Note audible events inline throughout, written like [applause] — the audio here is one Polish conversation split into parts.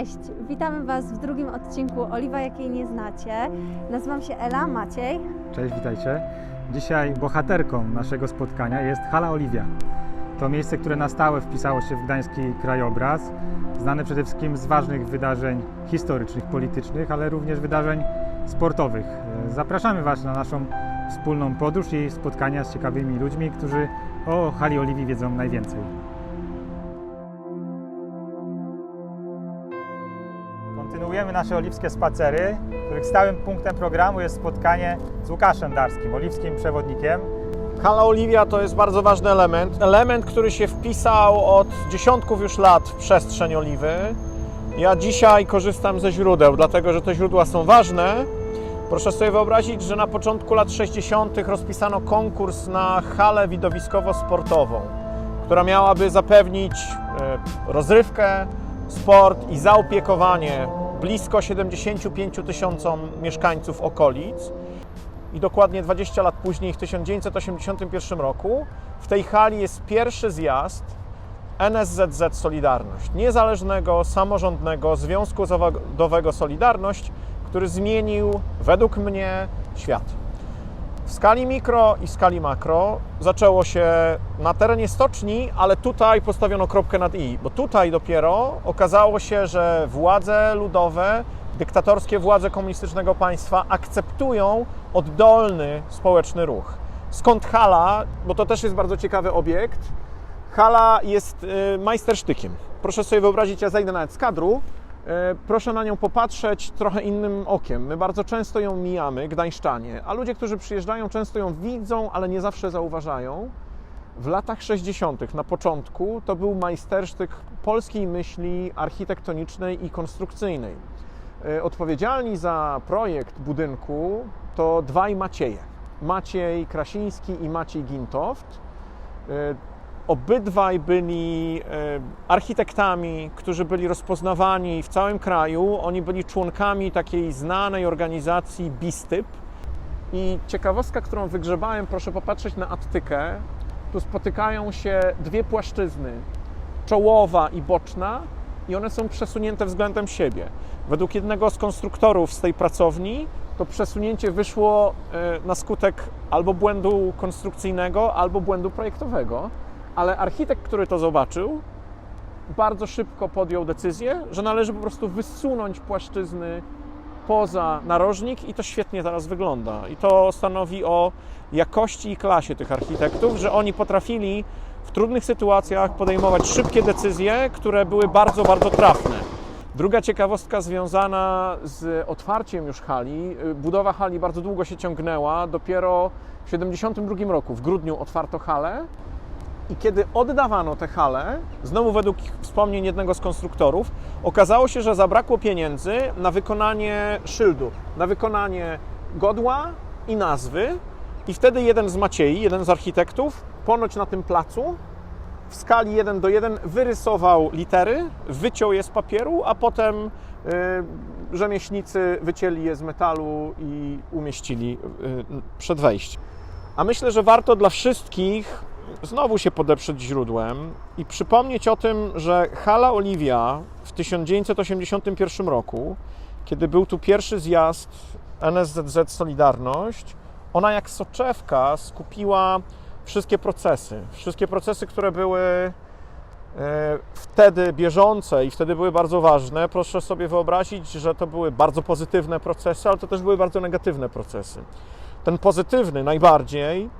Cześć, witamy Was w drugim odcinku Oliwa, jakiej nie znacie. Nazywam się Ela, Maciej. Cześć, witajcie. Dzisiaj bohaterką naszego spotkania jest Hala Oliwia. To miejsce, które na stałe wpisało się w gdański krajobraz, znane przede wszystkim z ważnych wydarzeń historycznych, politycznych, ale również wydarzeń sportowych. Zapraszamy Was na naszą wspólną podróż i spotkania z ciekawymi ludźmi, którzy o Hali Oliwii wiedzą najwięcej. Kontynuujemy nasze oliwskie spacery, których stałym punktem programu jest spotkanie z Łukaszem Darskim, oliwskim przewodnikiem. Hala Oliwia to jest bardzo ważny element. Element, który się wpisał od dziesiątków już lat w przestrzeń oliwy. Ja dzisiaj korzystam ze źródeł, dlatego że te źródła są ważne. Proszę sobie wyobrazić, że na początku lat 60. rozpisano konkurs na halę widowiskowo-sportową, która miałaby zapewnić e, rozrywkę, sport i zaopiekowanie blisko 75 tysiącom mieszkańców okolic. I dokładnie 20 lat później, w 1981 roku, w tej hali jest pierwszy zjazd NSZZ Solidarność, niezależnego, samorządnego związku zawodowego Solidarność, który zmienił według mnie świat. W skali mikro i skali makro zaczęło się na terenie stoczni, ale tutaj postawiono kropkę nad i, bo tutaj dopiero okazało się, że władze ludowe, dyktatorskie władze komunistycznego państwa akceptują oddolny społeczny ruch. Skąd hala? Bo to też jest bardzo ciekawy obiekt. Hala jest y, majstersztykiem. Proszę sobie wyobrazić, ja zejdę nawet z kadru, proszę na nią popatrzeć trochę innym okiem. My bardzo często ją mijamy, gdańszczanie, a ludzie, którzy przyjeżdżają, często ją widzą, ale nie zawsze zauważają. W latach 60., na początku, to był majstersztyk polskiej myśli architektonicznej i konstrukcyjnej. E, Odpowiedzialni za projekt budynku to dwaj Macieje. Maciej Krasiński i Maciej Gintoft. Obydwaj byli e, architektami, którzy byli rozpoznawani w całym kraju. Oni byli członkami takiej znanej organizacji BISTYP. I ciekawostka, którą wygrzebałem, proszę popatrzeć na attykę. Tu spotykają się dwie płaszczyzny, czołowa i boczna, i one są przesunięte względem siebie. Według jednego z konstruktorów z tej pracowni, to przesunięcie wyszło e, na skutek albo błędu konstrukcyjnego, albo błędu projektowego ale architekt, który to zobaczył, bardzo szybko podjął decyzję, że należy po prostu wysunąć płaszczyzny poza narożnik i to świetnie teraz wygląda. I to stanowi o jakości i klasie tych architektów, że oni potrafili w trudnych sytuacjach podejmować szybkie decyzje, które były bardzo, bardzo trafne. Druga ciekawostka związana z otwarciem już hali. Budowa hali bardzo długo się ciągnęła. Dopiero w 1972 roku, w grudniu, otwarto halę. I kiedy oddawano te hale, znowu według wspomnień jednego z konstruktorów, okazało się, że zabrakło pieniędzy na wykonanie szyldu, na wykonanie godła i nazwy. I wtedy jeden z Maciei, jeden z architektów, ponoć na tym placu w skali 1 do 1 wyrysował litery, wyciął je z papieru, a potem y, rzemieślnicy wycięli je z metalu i umieścili y, przed wejściem. A myślę, że warto dla wszystkich znowu się podeprzeć źródłem i przypomnieć o tym, że Hala Oliwia w 1981 roku, kiedy był tu pierwszy zjazd NSZZ Solidarność, ona jak soczewka skupiła wszystkie procesy. Wszystkie procesy, które były e, wtedy bieżące i wtedy były bardzo ważne. Proszę sobie wyobrazić, że to były bardzo pozytywne procesy, ale to też były bardzo negatywne procesy. Ten pozytywny najbardziej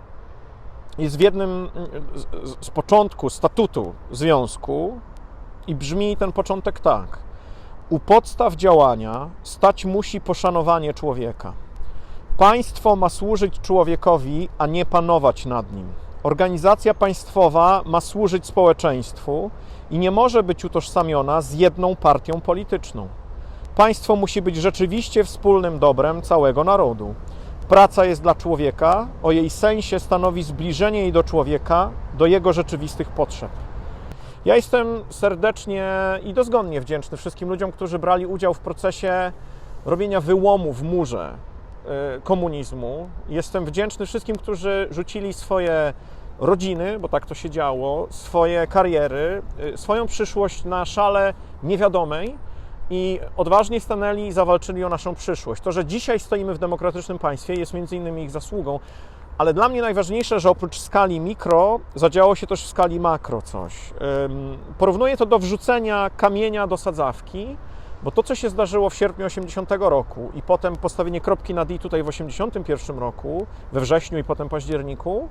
jest w jednym z, z początku statutu związku i brzmi ten początek tak. U podstaw działania stać musi poszanowanie człowieka. Państwo ma służyć człowiekowi, a nie panować nad nim. Organizacja państwowa ma służyć społeczeństwu i nie może być utożsamiona z jedną partią polityczną. Państwo musi być rzeczywiście wspólnym dobrem całego narodu. Praca jest dla człowieka, o jej sensie stanowi zbliżenie jej do człowieka, do jego rzeczywistych potrzeb. Ja jestem serdecznie i dozgonnie wdzięczny wszystkim ludziom, którzy brali udział w procesie robienia wyłomu w murze y, komunizmu. Jestem wdzięczny wszystkim, którzy rzucili swoje rodziny, bo tak to się działo, swoje kariery, y, swoją przyszłość na szale niewiadomej i odważnie stanęli i zawalczyli o naszą przyszłość. To, że dzisiaj stoimy w demokratycznym państwie, jest między innymi ich zasługą, ale dla mnie najważniejsze, że oprócz skali mikro zadziało się też w skali makro coś. Porównuję to do wrzucenia kamienia do sadzawki, bo to, co się zdarzyło w sierpniu 80 roku i potem postawienie kropki na D tutaj w 81 roku, we wrześniu i potem październiku,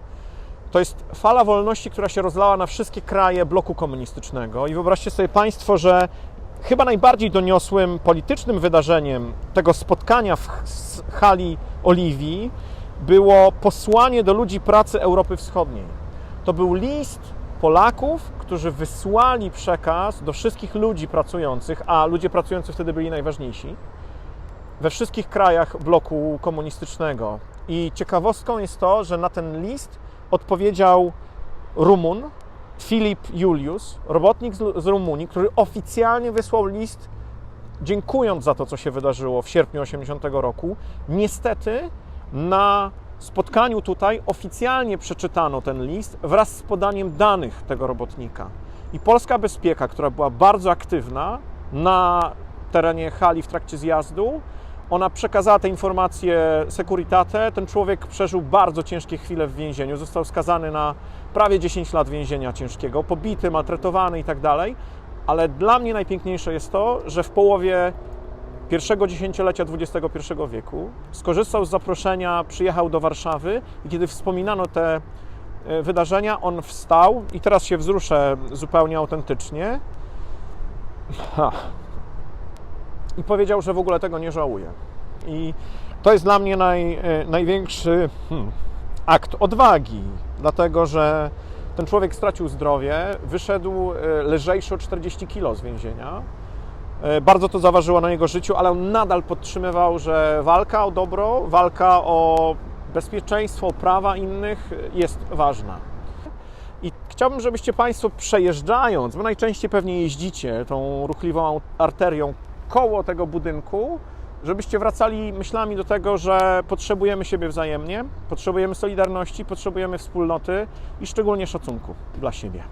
to jest fala wolności, która się rozlała na wszystkie kraje bloku komunistycznego. I wyobraźcie sobie Państwo, że chyba najbardziej doniosłym politycznym wydarzeniem tego spotkania w hali Oliwii było posłanie do ludzi pracy Europy Wschodniej. To był list Polaków, którzy wysłali przekaz do wszystkich ludzi pracujących, a ludzie pracujący wtedy byli najważniejsi, we wszystkich krajach bloku komunistycznego. I ciekawostką jest to, że na ten list odpowiedział Rumun, Filip Julius, robotnik z, Rumunii, który oficjalnie wysłał list dziękując za to, co się wydarzyło w sierpniu 80 roku. Niestety na spotkaniu tutaj oficjalnie przeczytano ten list wraz z podaniem danych tego robotnika. I polska bezpieka, która była bardzo aktywna na terenie hali w trakcie zjazdu, ona przekazała te informacje Securitate. Ten człowiek przeżył bardzo ciężkie chwile w więzieniu. Został skazany na prawie 10 lat więzienia ciężkiego, pobity, maltretowany i tak dalej. Ale dla mnie najpiękniejsze jest to, że w połowie pierwszego dziesięciolecia XXI wieku skorzystał z zaproszenia, przyjechał do Warszawy i kiedy wspominano te e, wydarzenia, on wstał i teraz się wzruszę zupełnie autentycznie. Ha. I powiedział, że w ogóle tego nie żałuje. I to jest dla mnie naj, e, największy hmm, akt odwagi, dlatego że ten człowiek stracił zdrowie, wyszedł e, lżejszy o 40 kg z więzienia. E, Bardzo to zaważyło na jego życiu, ale on nadal podtrzymywał, że walka o dobro, walka o bezpieczeństwo, o prawa innych jest ważna. I chciałbym, żebyście Państwo przejeżdżając, bo najczęściej pewnie jeździcie tą ruchliwą arterią koło tego budynku, żebyście wracali myślami do tego, że potrzebujemy siebie wzajemnie, potrzebujemy solidarności, potrzebujemy wspólnoty i szczególnie szacunku dla siebie.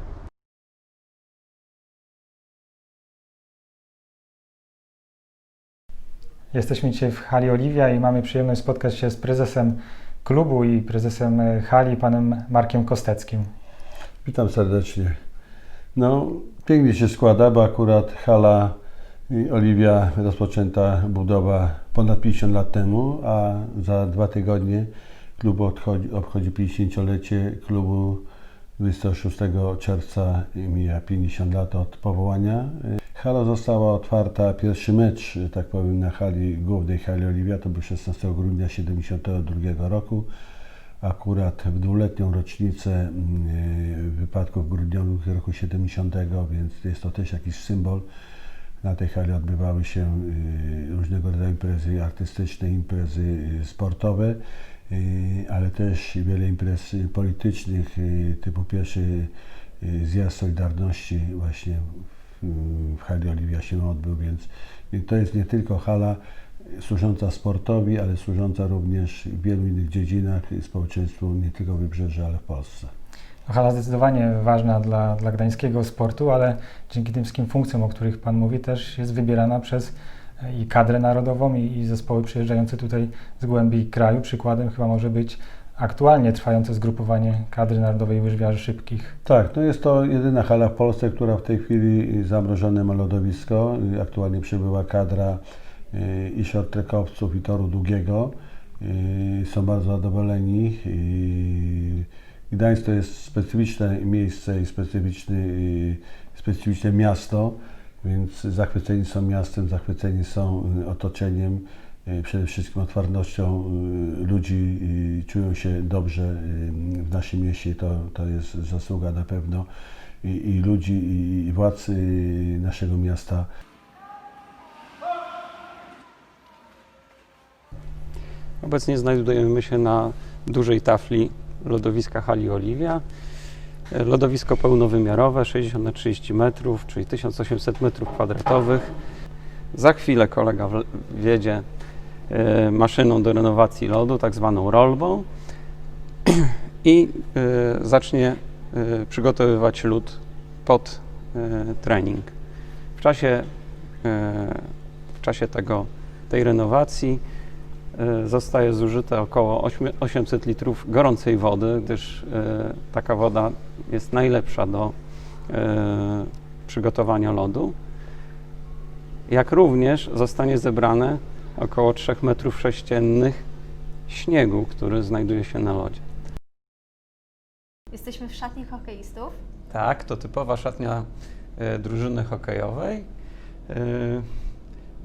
Jesteśmy dzisiaj w hali Oliwia i mamy przyjemność spotkać się z prezesem klubu i prezesem hali, panem Markiem Kosteckim. Witam serdecznie. No, pięknie się składa, bo akurat hala Oliwia rozpoczęta budowa ponad 50 lat temu, a za dwa tygodnie klub odchodzi, obchodzi 50-lecie klubu 26 czerwca mija 50 lat od powołania. Hala została otwarta, pierwszy mecz, tak powiem, na hali głównej hali Oliwia to był 16 grudnia 72 roku akurat w dwuletnią rocznicę mm, wypadków grudniowych roku 70, więc jest to też jakiś symbol. Na tej hali odbywały się y, różnego rodzaju imprezy artystyczne, imprezy y, sportowe, y, ale też wiele imprez politycznych, typu pierwszy zjazd Solidarności właśnie w, hali Oliwia się odbył, więc, więc to jest nie tylko hala służąca sportowi, ale służąca również w wielu innych dziedzinach społeczeństwu nie tylko Wybrzeża, ale w Polsce. Hala zdecydowanie ważna dla, dla gdańskiego sportu, ale dzięki tym wszystkim funkcjom, o których Pan mówi, też jest wybierana przez e, i kadrę narodową, i, i zespoły przyjeżdżające tutaj z głębi kraju. Przykładem chyba może być aktualnie trwające zgrupowanie kadry narodowej łyżwiarzy szybkich. Tak, to jest to jedyna hala w Polsce, która w tej chwili zamrożone ma lodowisko. Aktualnie przybyła kadra y, i shorttrekowców i toru długiego. Y, Są bardzo zadowoleni. Gdańsk to jest specyficzne miejsce i specyficzny, specyficzne miasto, więc zachwyceni są miastem, zachwyceni są y, otoczeniem, y, przede wszystkim otwartością y, ludzi, czują się dobrze w naszym mieście, to, to jest zasługa na pewno i, i ludzi, i, i władz naszego miasta. Obecnie znajdujemy się na dużej tafli lodowiska hali Oliwia. Lodowisko pełnowymiarowe, 60 na 30 metrów, czyli 1800 metrów kwadratowych. Za chwilę kolega wjedzie e, maszyną do renowacji lodu, tak zwaną rolbą [clears throat] i e, zacznie e, przygotowywać lód pod trening. W czasie e, czasie tego, tej renowacji zostaje zużyte około 8 800 litrów gorącej wody, gdyż e, taka woda jest najlepsza do e, przygotowania lodu. Jak również zostanie zebrane około 3 metrów sześciennych śniegu, który znajduje się na lodzie. Jesteśmy w szatni hokeistów. Tak, to typowa szatnia e, drużyny hokejowej.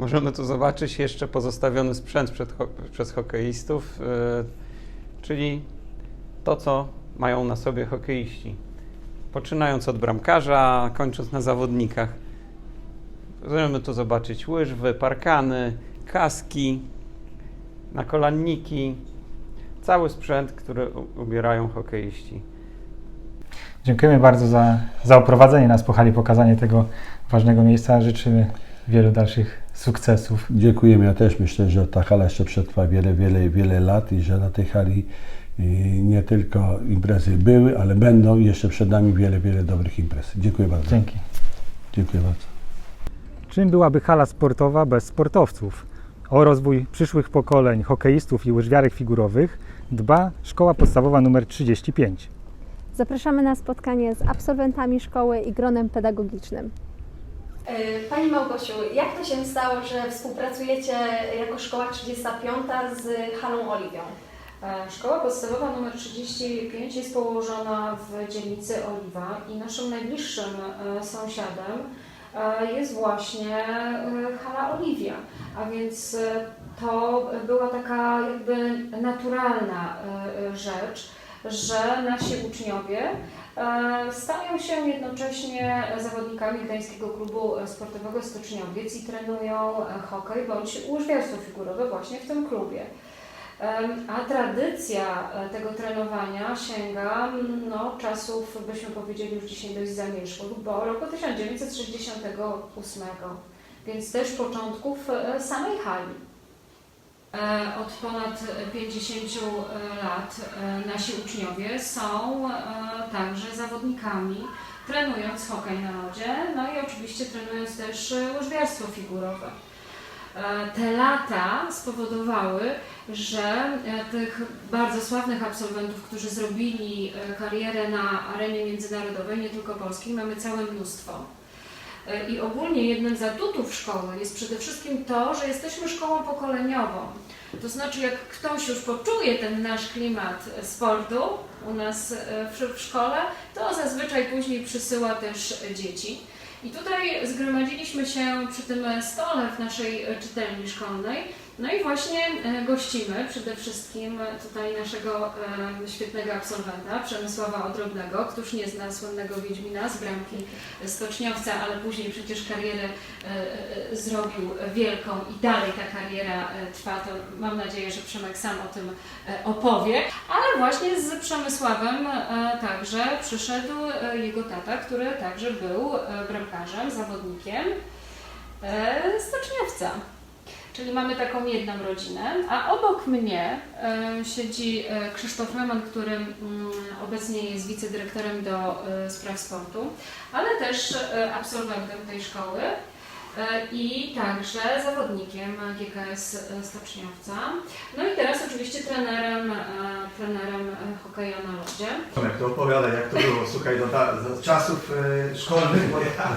Możemy tu zobaczyć jeszcze pozostawiony sprzęt przed, przez hokeistów, e, czyli to, co mają na sobie hokeiści. Poczynając od bramkarza, kończąc na zawodnikach. Możemy tu zobaczyć łyżwy, parkany, kaski, nakolanniki, cały sprzęt, który ubierają hokeiści. Dziękujemy bardzo za, za oprowadzenie nas po hali, pokazanie tego ważnego miejsca. Życzymy wielu dalszych sukcesów. Dziękujemy. Ja też myślę, że ta hala jeszcze przetrwa wiele, wiele, wiele lat i że na tej hali y, nie tylko imprezy były, ale będą i jeszcze przed nami wiele, wiele dobrych imprez. Dziękuję bardzo. Dzięki. Dziękuję bardzo. Czym byłaby hala sportowa bez sportowców? O rozwój przyszłych pokoleń hokeistów i łyżwiarek figurowych dba Szkoła Podstawowa nr 35. Zapraszamy na spotkanie z absolwentami szkoły i gronem pedagogicznym. E, Pani Małgosiu, jak to się stało, że współpracujecie jako Szkoła 35 z Halą Oliwią? E, Szkoła podstawowa nr 35 jest położona w dzielnicy Oliwa i naszym najbliższym e, sąsiadem jest właśnie hala Oliwia, a więc to była taka jakby naturalna rzecz, że nasi uczniowie stają się jednocześnie zawodnikami Gdańskiego Klubu Sportowego Stoczniowiec i trenują e, hokej bądź łyżwiarstwo figurowe właśnie w tym klubie. Em, A tradycja e, tego trenowania sięga mm, no, czasów, byśmy powiedzieli już dzisiaj dość zamierzchłych, bo roku 1968, więc też początków e, samej hali. E, Od ponad 50 lat e, nasi uczniowie są e, także zawodnikami, trenując hokej na lodzie, no i oczywiście trenując też e, łyżwiarstwo figurowe. E, Te lata spowodowały, że e, tych bardzo sławnych absolwentów, którzy zrobili karierę na arenie międzynarodowej, nie tylko polskiej, mamy całe mnóstwo. E, I ogólnie jednym z atutów szkoły jest przede wszystkim to, że jesteśmy szkołą pokoleniową. To znaczy, jak ktoś już poczuje ten nasz klimat sportu u nas e, w, szkole, to zazwyczaj później przysyła też dzieci. I tutaj zgromadziliśmy się przy tym stole w naszej czytelni szkolnej. No i właśnie e, gościmy przede wszystkim tutaj naszego e, świetnego absolwenta, Przemysława Odrobnego. Któż nie zna słynnego Wiedźmina z bramki Stoczniowca, ale później przecież karierę e, zrobił wielką i dalej ta kariera trwa. To mam nadzieję, że Przemek sam o tym opowie. Ale właśnie z Przemysławem także przyszedł jego tata, który także był bramkarzem, zawodnikiem Stoczniowca. Czyli mamy taką jedną rodzinę, a obok mnie e, siedzi e, Krzysztof Leman, który mm, obecnie jest wicedyrektorem do e, spraw sportu, ale też absolwentem tej szkoły i także zawodnikiem GKS Stoczniowca. No i teraz oczywiście trenerem, e, trenerem e, hokeja na lodzie. Tomek, to opowiadaj, jak to było, słuchaj, do, ta, do czasów szkolnych, bo ja,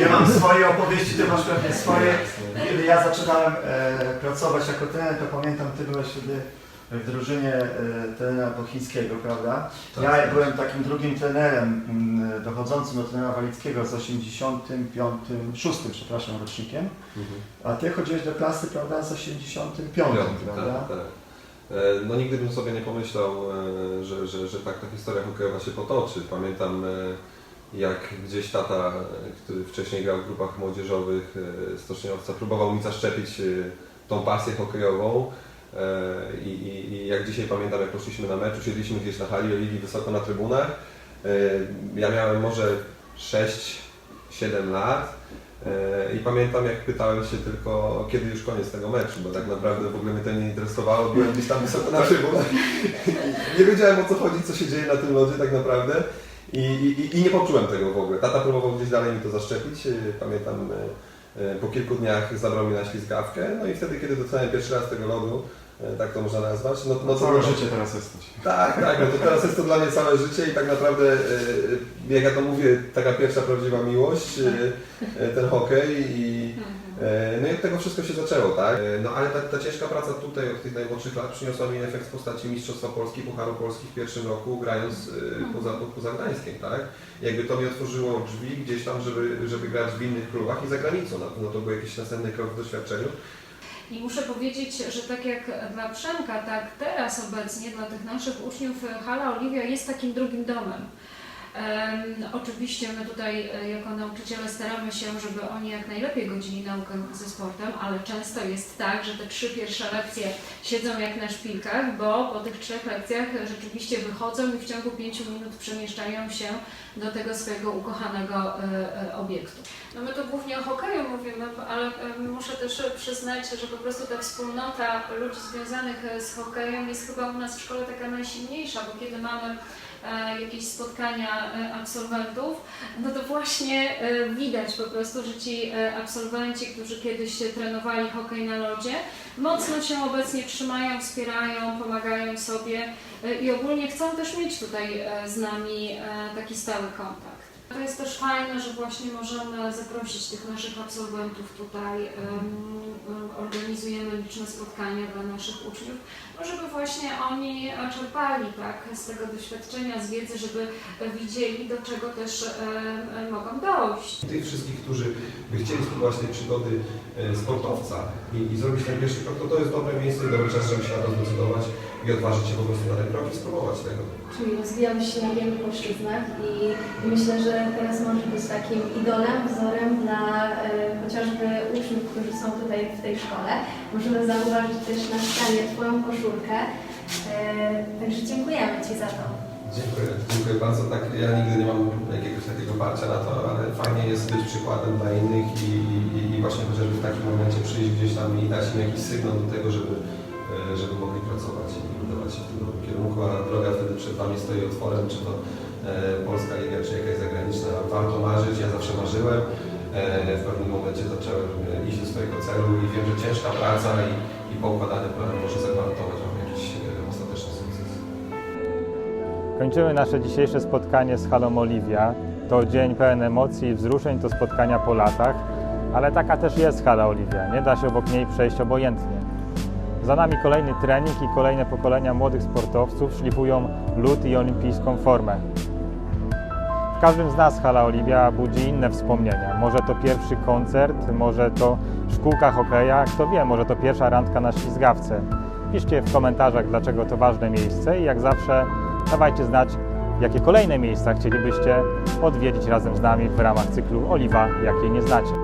ja mam swoje opowieści, ty masz pewnie swoje. Kiedy ja zaczynałem e, pracować jako trener, to pamiętam, ty byłeś wtedy w drużynie e, trenera Bochińskiego, prawda? Ja byłem takim drugim trenerem, mm, dochodzącym do trenera Walickiego z 85, 6, przepraszam, rocznikiem, a ty chodziłeś do klasy, prawda, z 85, prawda? tak, tak. E, No nigdy bym sobie nie pomyślał, e, że, że, że tak ta historia hokejowa się potoczy. Pamiętam jak gdzieś tata, który wcześniej grał w grupach młodzieżowych Stoczniowca, próbował mi zaszczepić tą pasję hokejową. E, I, i, I jak dzisiaj pamiętam, jak poszliśmy na mecz, siedliśmy gdzieś na hali Oliwii wysoko na trybunach. E, Ja miałem może 6-7 lat. E, I pamiętam, jak pytałem się tylko, kiedy już koniec tego meczu, bo tak naprawdę w ogóle mnie to nie interesowało. Byłem gdzieś tam wysoko na trybunach. [laughs] nie wiedziałem o co chodzi, co się dzieje na tym lodzie tak naprawdę. I, i, I nie poczułem tego w ogóle. Tata próbował gdzieś dalej mi to zaszczepić. Pamiętam, po kilku dniach zabrał mnie na ślizgawkę, no i wtedy, kiedy dotknąłem pierwszy raz tego lodu, tak to można nazwać, no, no to Całe życie teraz jesteś. tak, tak, no to teraz jest to dla mnie całe życie i tak naprawdę, e, jak ja to mówię, taka pierwsza prawdziwa miłość, e, e, ten hokej i e, no i od tego wszystko się zaczęło, tak? E, No ale ta, ta ciężka praca tutaj od tych najmłodszych lat przyniosła mi efekt w postaci Mistrzostwa Polski, Pucharu Polski w pierwszym roku, grając e, poza, poza Gdańskiem, tak? Jakby to mi otworzyło drzwi gdzieś tam, żeby, żeby grać w innych klubach i za granicą, no, no to był jakiś następny krok w doświadczeniu. I muszę powiedzieć, że tak jak dla Przemka, tak teraz obecnie dla tych naszych uczniów Hala Oliwia jest takim drugim domem. Em, oczywiście my tutaj e, jako nauczyciele staramy się, żeby oni jak najlepiej godzili naukę ze sportem, ale często jest tak, że te trzy pierwsze lekcje siedzą jak na szpilkach, bo po tych trzech lekcjach rzeczywiście wychodzą i w ciągu pięciu minut przemieszczają się do tego swojego ukochanego e, e, obiektu. No my tu głównie o hokeju mówimy, ale muszę też przyznać, że po prostu ta wspólnota ludzi związanych z hokejem jest chyba u nas w szkole taka najsilniejsza, bo kiedy mamy jakieś spotkania e, absolwentów, no to właśnie e, widać po prostu, że ci e, absolwenci, którzy kiedyś trenowali hokej na lodzie, mocno się obecnie trzymają, wspierają, pomagają sobie e, i ogólnie chcą też mieć tutaj e, z nami e, taki stały kontakt. To jest też fajne, że właśnie możemy zaprosić tych naszych absolwentów tutaj, em, em, organizujemy liczne spotkania dla naszych uczniów, no żeby właśnie oni czerpali tak, z tego doświadczenia, z wiedzy, żeby widzieli, do czego też mogą dojść. Tych wszystkich, którzy by chcieli spróbować tej przygody e, sportowca i, i zrobić ten pierwszy krok, to to jest dobre miejsce dobry czas, żeby się na zdecydować i odważyć się po prostu na ten krok i spróbować tego. Czyli rozwijamy się na wielu płaszczyznach i myślę, że teraz może być takim idolem, wzorem dla e, chociażby uczniów, którzy są tutaj w tej szkole. Możemy zauważyć też na ścianie Twoją koszulkę. E, także dziękujemy Ci za to. Dziękuję, dziękuję bardzo. Tak, ja nigdy nie mam jakiegoś takiego parcia na to, ale fajnie jest być przykładem dla innych i, i, i właśnie chociażby w takim momencie przyjść gdzieś tam i dać im jakiś sygnał do tego, żeby, żeby mogli pracować i budować się w tym kierunku, a droga wtedy przed Wami stoi otworem, czy to e, Polska Liga, czy jakaś zagraniczna. Warto marzyć, ja zawsze marzyłem. E, w pewnym momencie zacząłem e, iść do swojego celu i wiem, że ciężka praca i, i poukładany plan może zagwarantować Wam jakiś e, ostateczny sukces. Kończymy nasze dzisiejsze spotkanie z Halą Oliwia. To dzień pełen emocji i wzruszeń, to spotkania po latach, ale taka też jest Hala Oliwia. Nie da się obok niej przejść obojętnie. Za nami kolejny trening i kolejne pokolenia młodych sportowców szlifują lód i olimpijską formę. W każdym z nas Hala Oliwia budzi inne wspomnienia. Może to pierwszy koncert, może to szkółka hokeja, kto wie, może to pierwsza randka na ślizgawce. Piszcie w komentarzach, dlaczego to ważne miejsce i jak zawsze dawajcie znać, jakie kolejne miejsca chcielibyście odwiedzić razem z nami w ramach cyklu Oliwa, jakiej nie znacie.